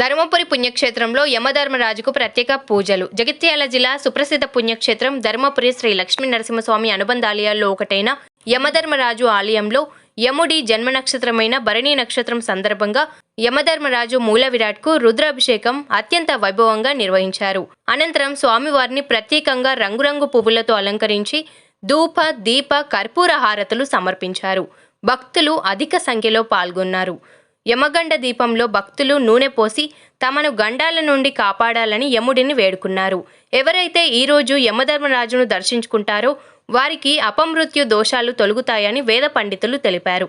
ధర్మపురి పుణ్యక్షేత్రంలో యమధర్మరాజుకు ప్రత్యేక పూజలు. జగిత్యాల జిల్లా సుప్రసిద్ధ పుణ్యక్షేత్రం ధర్మపురి శ్రీ లక్ష్మీ నరసింహస్వామి అనుబంధాలయాల్లో ఒకటైన యమధర్మరాజు ఆలయంలో యముడి జన్మ నక్షత్రమైన భరణి నక్షత్రం సందర్భంగా యమధర్మరాజు మూల విరాట్కు రుద్రాభిషేకం అత్యంత వైభవంగా నిర్వహించారు. అనంతరం స్వామివారిని ప్రత్యేకంగా రంగురంగు పువ్వులతో అలంకరించి ధూప దీప కర్పూర హారతులు సమర్పించారు. భక్తులు అధిక సంఖ్యలో పాల్గొన్నారు. యమగండ దీపంలో భక్తులు నూనె పోసి తమను గండాల నుండి కాపాడాలని యముడిని వేడుకున్నారు. ఎవరైతే ఈరోజు యమధర్మరాజును దర్శించుకుంటారో వారికి అపమృత్యు దోషాలు తొలుగుతాయని వేద పండితులు తెలిపారు.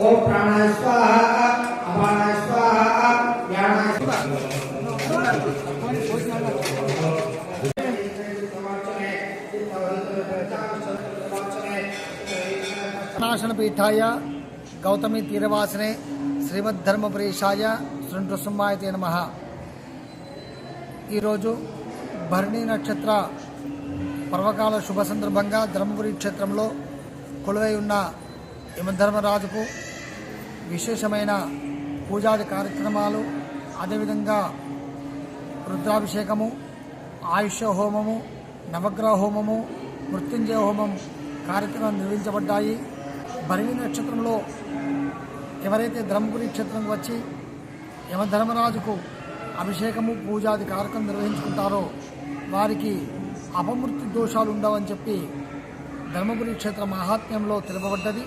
ఓం స్వాహ స్వాహ గౌతమి తీరవాసనే శ్రీమద్ధర్మపురీషాయ శృంఠుసుమ్మాయతే నమ ఈరోజు భరణి నక్షత్ర పర్వకాల శుభ సందర్భంగా ధర్మపురి క్షేత్రంలో కొలువై ఉన్న యమధర్మరాజుకు విశేషమైన పూజాది కార్యక్రమాలు అదేవిధంగా రుద్రాభిషేకము ఆయుష హోమము నవగ్రహ హోమము మృత్యుంజయ హోమం కార్యక్రమం నిర్వహించబడ్డాయి. భరణి నక్షత్రంలో ఎవరైతే ధర్మపురి క్షేత్రంకి వచ్చి యమధర్మరాజుకు అభిషేకము పూజాది కార్యక్రమం నిర్వహించుకుంటారో వారికి అపమృత్యు దోషాలు ఉండవని చెప్పి ధర్మపురి క్షేత్ర మహాత్మ్యంలో తెలుపబడ్డది.